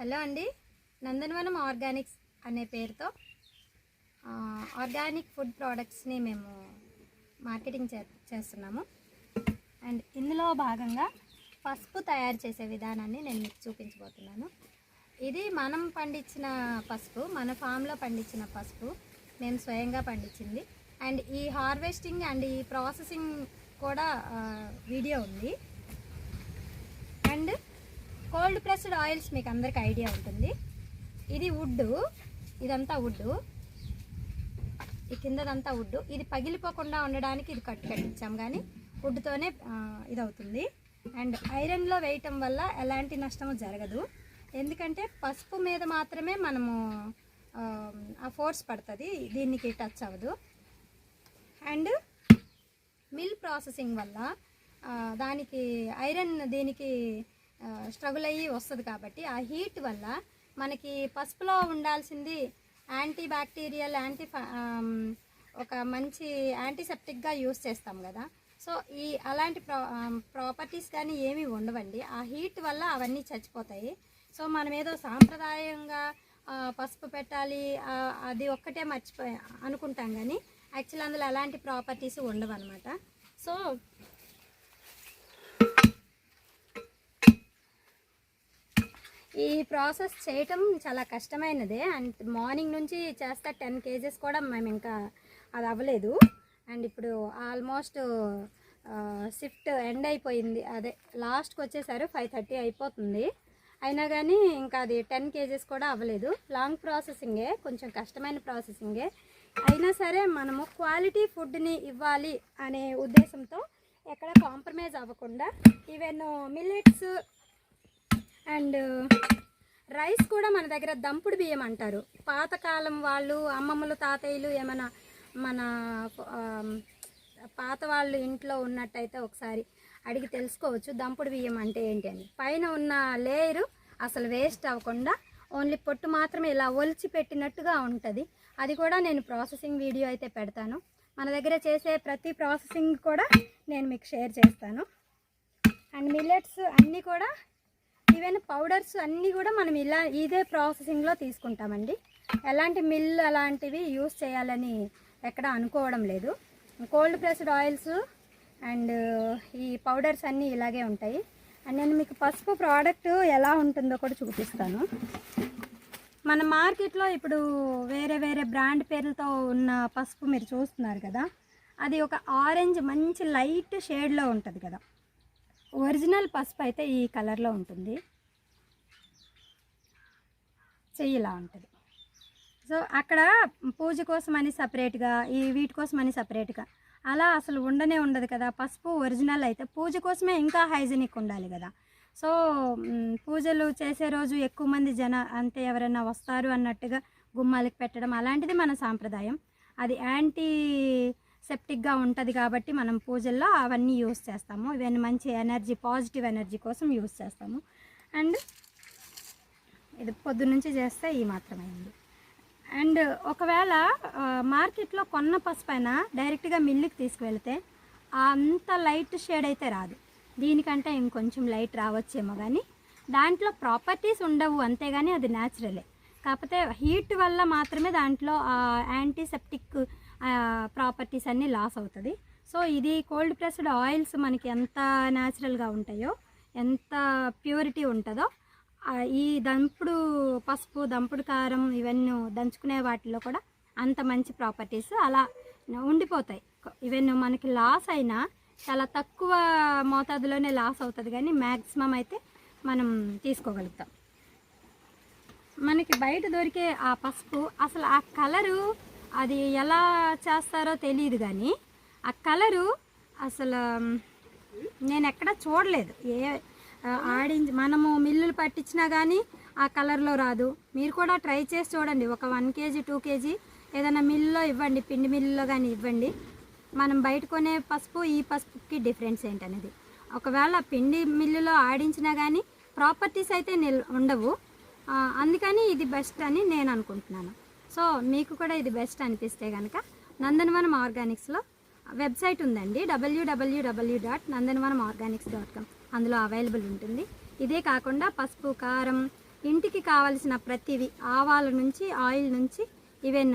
Hello అండి నందనవనం Organics అనే పేరుతో ఆర్గానిక్ ఫుడ్ ప్రోడక్ట్స్ని మేము మార్కెటింగ్ చే చేస్తున్నాము. అండ్ ఇందులో భాగంగా పసుపు తయారు చేసే విధానాన్ని నేను మీకు చూపించబోతున్నాను. ఇది మనం పండించిన పసుపు మన ఫామ్లో పండించిన పసుపు మేము స్వయంగా పండించింది. అండ్ ఈ హార్వెస్టింగ్ అండ్ ఈ ప్రాసెసింగ్ కూడా వీడియో ఉంది. కోల్డ్ ప్రెస్డ్ ఆయిల్స్ మీకు అందరికి ఐడియా ఉంటుంది. ఇది వుడ్ ఇదంతా వుడ్ ఈ కిందదంతా వుడ్ ఇది పగిలిపోకుండా ఉండడానికి ఇది కట్టు కట్టించాం కానీ వుడ్తోనే ఇది అవుతుంది అండ్ ఐరన్లో వేయటం వల్ల ఎలాంటి నష్టము జరగదు. ఎందుకంటే పసుపు మీద మాత్రమే మనము ఆ, ఫోర్స్ పడుతుంది. దీనికి టచ్ అవ్వదు. అండ్ మిల్ ప్రాసెసింగ్ వల్ల దానికి ఐరన్ దీనికి స్ట్రగుల్ అయ్యి వస్తుంది కాబట్టి ఆ హీట్ వల్ల మనకి పసుపులో ఉండాల్సింది యాంటీ బ్యాక్టీరియల్ యాంటీ ఒక మంచి యాంటీసెప్టిక్గా యూస్ చేస్తాం కదా. సో ఈ అలాంటి ప్రా ప్రాపర్టీస్ కానీ ఏమీ ఉండవండి. ఆ హీట్ వల్ల అవన్నీ చచ్చిపోతాయి. సో మనం ఏదో సాంప్రదాయంగా పసుపు పెట్టాలి అది ఒక్కటే మర్చిపోయి అనుకుంటాం కానీ యాక్చువల్ అందులో అలాంటి ప్రాపర్టీస్ ఉండవు అనమాట సో ఈ ప్రాసెస్ చేయటం చాలా కష్టమైనదే. అండ్ మార్నింగ్ నుంచి చేస్తే టెన్ కేజెస్ కూడా మేము ఇంకా అది అవ్వలేదు. అండ్ ఇప్పుడు ఆల్మోస్ట్ షిఫ్ట్ ఎండ్ అయిపోయింది. అదే లాస్ట్కి వచ్చేసారు ఫైవ్ థర్టీ అయిపోతుంది. అయినా కానీ ఇంకా అది టెన్ కేజెస్ కూడా అవ్వలేదు. లాంగ్ ప్రాసెసింగే కొంచెం కష్టమైన ప్రాసెసింగే. అయినా సరే మనము క్వాలిటీ ఫుడ్ని ఇవ్వాలి అనే ఉద్దేశంతో ఎక్కడ కాంప్రమైజ్ అవ్వకుండా ఈవెన్ మిల్లెట్స్ అండ్ రైస్ కూడా మన దగ్గర దంపుడు బియ్యం అంటారు. పాతకాలం వాళ్ళు అమ్మమ్మలు తాతయ్యలు ఏమైనా మన పాత వాళ్ళు ఇంట్లో ఉన్నట్టయితే ఒకసారి అడిగి తెలుసుకోవచ్చు దంపుడు బియ్యం అంటే ఏంటి అని. పైన ఉన్న లేయరు అసలు వేస్ట్ అవ్వకుండా ఓన్లీ పొట్టు మాత్రమే ఇలా ఒలిచి పెట్టినట్టుగా ఉంటుంది. అది కూడా నేను ప్రాసెసింగ్ వీడియో అయితే పెడతాను. మన దగ్గర చేసే ప్రతి ప్రాసెసింగ్ కూడా నేను మీకు షేర్ చేస్తాను. అండ్ మిల్లెట్స్ అన్నీ కూడా ఈవెన్ పౌడర్స్ అన్నీ కూడా మనం ఇలా ఇదే ప్రాసెసింగ్లో తీసుకుంటామండి. ఎలాంటి మిల్ అలాంటివి యూస్ చేయాలని ఎక్కడ అనుకోవడం లేదు. కోల్డ్ ప్రెస్డ్ ఆయిల్స్ అండ్ ఈ పౌడర్స్ అన్నీ ఇలాగే ఉంటాయి. అండ్ నేను మీకు పసుపు ప్రోడక్ట్ ఎలా ఉంటుందో కూడా చూపిస్తాను. మన మార్కెట్లో ఇప్పుడు వేరే వేరే బ్రాండ్ పేర్లతో ఉన్న పసుపు మీరు చూస్తున్నారు కదా. అది ఒక ఆరెంజ్ మంచి లైట్ షేడ్లో ఉంటుంది కదా. ఒరిజినల్ పసుపు అయితే ఈ కలర్లో ఉంటుంది. చెయ్యి ఇలా ఉంటుంది. సో అక్కడ పూజ కోసం అని సపరేట్గా ఈ వీటి కోసం అని సపరేట్గా అలా అసలు ఉండనే ఉండదు కదా. పసుపు ఒరిజినల్ అయితే పూజ కోసమే ఇంకా హైజీనిక్ ఉండాలి కదా. సో పూజలు చేసే రోజు ఎక్కువ మంది జన అంతే ఎవరైనా వస్తారు అన్నట్టుగా గుమ్మాలకి పెట్టడం అలాంటిది మన సాంప్రదాయం. అది యాంటీ సెప్టిక్గా ఉంటుంది కాబట్టి మనం పూజల్లో అవన్నీ యూస్ చేస్తాము. ఇవన్నీ మంచి ఎనర్జీ పాజిటివ్ ఎనర్జీ కోసం యూస్ చేస్తాము. అండ్ ఇది పొద్దున్నుంచి చేస్తే ఈ మాత్రమైంది. అండ్ ఒకవేళ మార్కెట్లో కొన్న పసుపైన డైరెక్ట్గా మిల్లుకి తీసుకువెళ్తే అంత లైట్ షేడ్ అయితే రాదు. దీనికంటే ఇంకొంచెం లైట్ రావచ్చేమో కానీ దాంట్లో ప్రాపర్టీస్ ఉండవు అంతేగాని అది న్యాచురలే. కాకపోతే హీట్ వల్ల మాత్రమే దాంట్లో యాంటీసెప్టిక్ ప్రాపర్టీస్ అన్నీ లాస్ అవుతుంది. సో ఇది కోల్డ్ ప్రెస్డ్ ఆయిల్స్ మనకి ఎంత న్యాచురల్గా ఉంటాయో ఎంత ప్యూరిటీ ఉంటుందో ఈ దంపుడు పసుపు దంపుడు కారం ఇవన్నీ దంచుకునే వాటిలో కూడా అంత మంచి ప్రాపర్టీస్ అలా ఉండిపోతాయి. ఇవన్నీ మనకి లాస్ అయినా చాలా తక్కువ మోతాదులోనే లాస్ అవుతుంది కానీ మ్యాక్సిమం అయితే మనం తీసుకోగలుగుతాం. మనకి బయట దొరికే ఆ పసుపు అసలు ఆ కలరు అది ఎలా చేస్తారో తెలియదు కానీ ఆ కలరు అసలు నేను ఎక్కడ చూడలేదు. ఏ ఆడించి మనము మిల్లులు పట్టించినా కానీ ఆ కలర్లో రాదు. మీరు కూడా ట్రై చేసి చూడండి. ఒక వన్ కేజీ టూ కేజీ ఏదైనా మిల్లులో ఇవ్వండి. పిండి మిల్లులో కానీ ఇవ్వండి. మనం బయట కొనే పసుపు ఈ పసుపుకి డిఫరెన్స్ ఏంటనేది. ఒకవేళ పిండి మిల్లులో ఆడించినా కానీ ప్రాపర్టీస్ అయితే నిల్ ఉండవు. అందుకని ఇది బెస్ట్ అని నేను అనుకుంటున్నాను. సో మీకు కూడా ఇది బెస్ట్ అనిపిస్తే కనుక నందనవనం ఆర్గానిక్స్లో వెబ్సైట్ ఉందండి W W W dot Nandanavanam organics dot com అందులో అవైలబుల్ ఉంటుంది. ఇదే కాకుండా పసుపు కారం ఇంటికి కావలసిన ప్రతివి ఆవాల నుంచి ఆయిల్ నుంచి even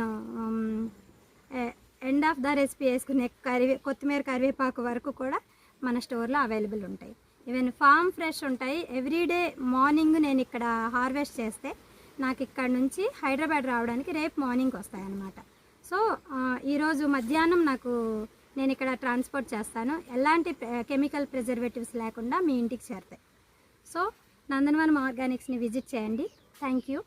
end of the recipe వేసుకునే కరివే కొత్తిమీర కరివేపాకు వరకు కూడా మన స్టోర్లో అవైలబుల్ ఉంటాయి. ఈవెన్ ఫామ్ ఫ్రెష్ ఉంటాయి. ఎవ్రీడే మార్నింగ్ నేను ఇక్కడ హార్వెస్ట్ చేస్తే నాకు ఇక్కడ నుంచి హైదరాబాద్ రావడానికి రేపు మార్నింగ్ వస్తాయన్నమాట. సో ఈరోజు మధ్యాహ్నం నాకు నేను ఇక్కడ ట్రాన్స్పోర్ట్ చేస్తాను. ఎలాంటి కెమికల్ ప్రిజర్వేటివ్స్ లేకుండా మీ ఇంటికి చేరుతాయి. సో నందనవనం ఆర్గానిక్స్ని విజిట్ చేయండి. Thank you.